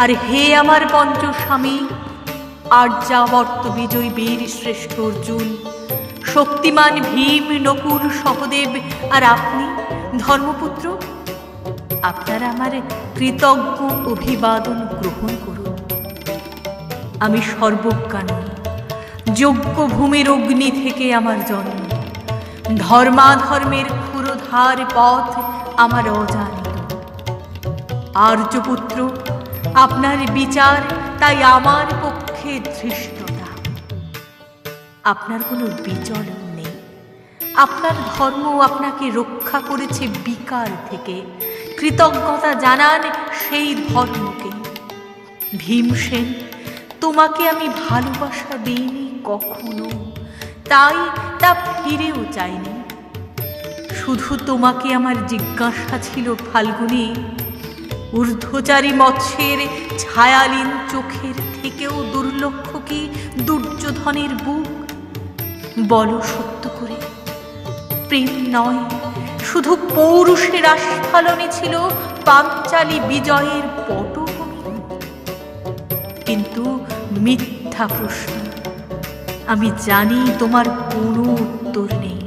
আর হে আমার পঞ্চস্বামী আর্যাবর্ত বিজয় বীর শ্রেষ্ঠ অর্জুন, শক্তিমান ভীম, নকুল, সহদেব, আর আপনি ধর্মপুত্র? আপনারা আমার কৃতজ্ঞ অভিবাদন গ্রহণ করুন। আমি সর্বজ্ঞান যোগ্য ভূমির অগ্নি থেকে আমার জন্ম। ধর্মাধর্মের ক্ষুরধার পথ আমার অজানিত। আর্যপুত্র আপনার বিচার তাই আমার পক্ষে ধৃষ্টতা। আপনার কোনো বিচরণ নেই। আপনার ধর্ম আপনাকে রক্ষা করেছে বিকার থেকে। কৃতজ্ঞতা জানান সেই ধর্মকে। ভীমসেন তোমাকে আমি ভালোবাসা দিইনি কখনো। তাই তা ফিরেও চাইনি। শুধু তোমাকে আমার জিজ্ঞাসা ছিল, ফাল্গুনী ঊর্ধ্বচারী মৎস্যের ছায়ালীন চোখের থেকেও দুর্লক্ষ কি দুর্যোধনের বুক? বলো সত্য করে। প্রেম নয়, শুধু পৌরুষের আস্ফালনে ছিল পাঞ্চালী বিজয়ের পটভূমি। কিন্তু মিথ্যা প্রশ্ন, আমি জানি তোমার কোনো উত্তর নেই।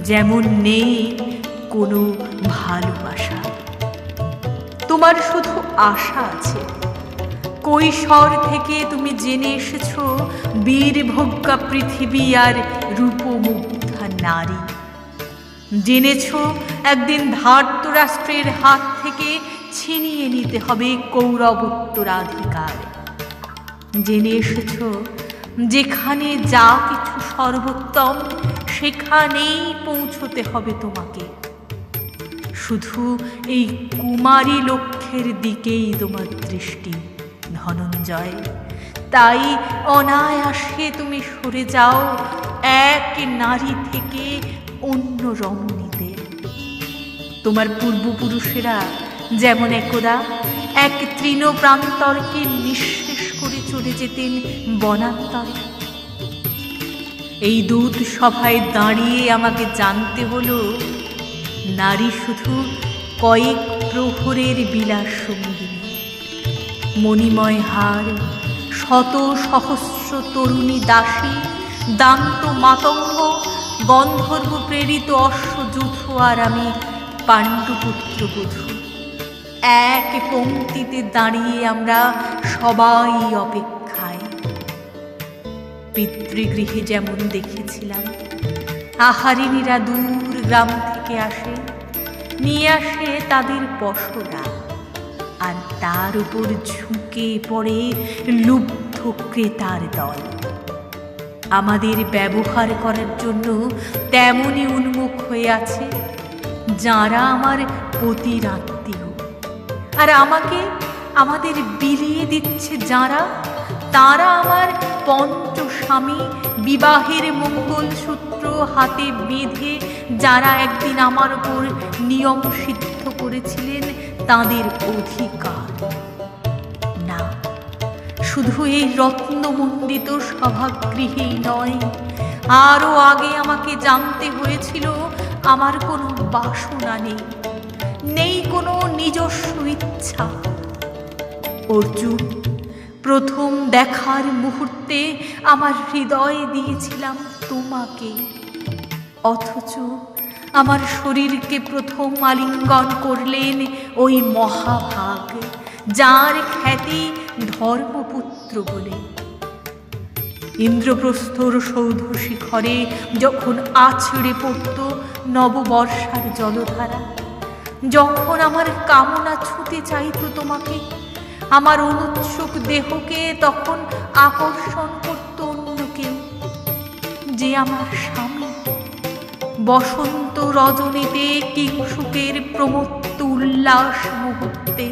যেমন নেই কোনো ভালোবাসা। তোমার শুধু আশা আছে। কৈশোর থেকে তুমি জেনে এসেছ, বীরভোগ্যা পৃথিবী আর রূপমুগ্ধা নারী। জেনেছ, একদিন ধার্তরাষ্ট্রের হাত থেকে ছিনিয়ে নিতে হবে কৌরব উত্তরাধিকার। জেনে এসেছ, যেখানে যা কিছু সর্বোত্তম, সেখানেই পৌঁছতে হবে তোমাকে। শুধু এই কুমারী লক্ষ্যের দিকেই তোমার দৃষ্টি, ধনঞ্জয়। তাই অনায়াসে তুমি সরে যাও এক নারী থেকে অন্য রমণীতে। তোমার পূর্বপুরুষেরা যেমন একদা, এক তৃণ প্রান্তরকে নিঃশেষ করে চলে যেতেন বনান্তরে এই দূত সভায় দাঁড়িয়ে আমাকে জানতে হলো নারী শুধু কয়েক প্রহরের বিলাস সঙ্গিনী। মণিময় হার, শত সহস্র তরুণী দাসী, দান্ত মাতঙ্গ, গন্ধর্ব প্রেরিত অশ্বযুথ আর আমি পাণ্ডুপুত্র বধূ। এক পংক্তিতে দাঁড়িয়ে আমরা সবাই অপেক্ষায়। পিতৃগৃহে যেমন দেখেছিলাম আহারিনীরা দূর গ্রাম থেকে আসে, নিয়ে আসে তাদের পশরা আর তার উপর ঝুঁকে পড়ে লুব্ধ ক্রেতার দল। আমাদের ব্যবহার করার জন্য তেমনই উন্মুখ হয়ে আছে যারা আমার পতির আত্মীয় আর আমাকে আমাদের বিলিয়ে দিচ্ছে যারা তারা আমার পঞ্চস্বামী। বিবাহের মঙ্গলসূত্র হাতে বেঁধে যারা একদিন আমার উপর নিয়ম সিদ্ধ করেছিলেন, তাদের অধিকার। না, শুধু এই রত্নমণ্ডিত সভাগৃহেই নয়, আরও আগে আমাকে জানতে হয়েছিল, আমার কোনো বাসনা নেই নেই কোনো নিজস্ব ইচ্ছা। অর্জুন প্রথম দেখার মুহূর্তে আমার হৃদয় দিয়েছিলাম তোমাকে। অথচ আমার শরীরকে প্রথম আলিঙ্গন করলেন ওই মহাভাগ, যার খ্যাতি ধর্মপুত্র বলে। ইন্দ্রপ্রস্থর সৌধ শিখরে যখন আছড়ে পড়ত নববর্ষার জলধারা, যখন আমার কামনা ছুতে চাইত তোমাকে আমার অনুৎসুক দেহকে তখন আকর্ষণ করত অন্য কেউ। যে আমার স্বামী, বসন্ত রজনীতে কিংসুকের প্রমত্ত উল্লাস মুহূর্তে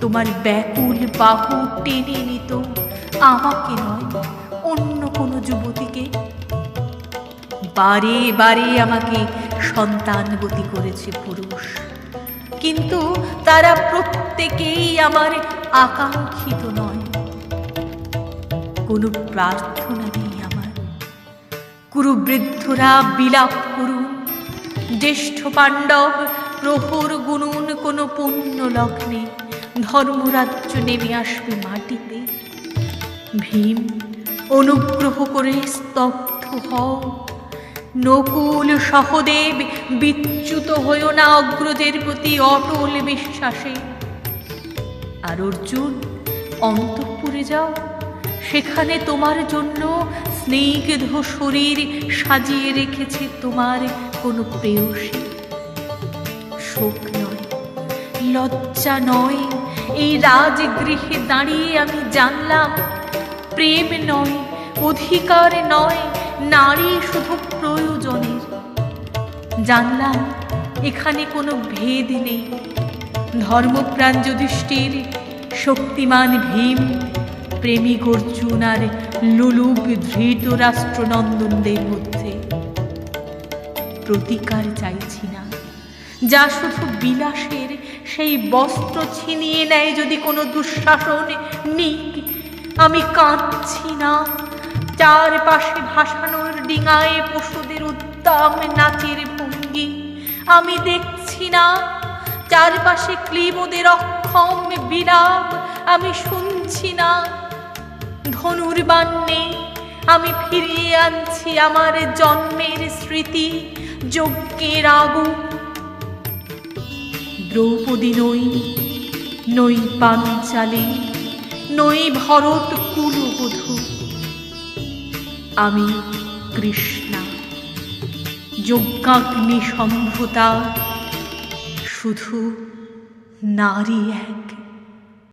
তোমার ব্যাকুল বাহু টেনে নিত। আমাকে নয়, অন্য কোনো যুবতীকে। বারে বারে আমাকে সন্তানবতী করেছে পুরুষ। কিন্তু তারা প্রত্যেকেই আমার আকাঙ্ক্ষিত নয়। কোনো প্রার্থনা নেই আমার। কুরুবৃদ্ধরা বিলাপ করুন। জ্যেষ্ঠ পাণ্ডব প্রহর গুনুন, কোনো পুণ্য লগ্নে। ধর্মরাজ্য নেমে আসবে মাটিতে। ভীম, অনুগ্রহ করে স্তব্ধ হও। নকুল সহদেব, বিচ্যুত হইও না অগ্রজের প্রতি অটল বিশ্বাসে। আর অর্জুন, অন্তঃপুরে যাও। সেখানে তোমার জন্য স্নিগ্ধ শরীর সাজিয়ে রেখেছে তোমার কোনো প্রেয়সী। শোক নয়, লজ্জা নয়, এই রাজগৃহে দাঁড়িয়ে আমি জানলাম, প্রেম নয়, অধিকার নয়, নারী শুধু জানলাম, এখানে কোনো ভেদ নেই। ধর্মপ্রাণ যুধিষ্ঠির, শক্তিমান ভীম প্রেমিক অর্জুন আর লুলুপ ধৃত রাষ্ট্রনন্দনদের মধ্যে। প্রতিকার চাইছি না। যা শুধু বিলাসের, সেই বস্ত্র ছিনিয়ে নেয় যদি কোনো দুঃশাসন নিক। আমি কাঁদছি না। চারপাশে ভাসানোর ডিঙায় পশুদের উদ্দাম নাচের ভঙ্গি আমি দেখছি না। চারপাশে ক্লিবদের অক্ষম বিরাম। আমি শুনছি না। ধনুর বান্নে আমি ফিরিয়ে আনছি আমার জন্মের স্মৃতি, যজ্ঞের আগুন দ্রৌপদী নই নই পাঞ্চালী, নই ভরত কুলবধূ। আমি কৃষ্ণা। যজ্ঞাগ্নি সম্ভতা শুধু নারী এক।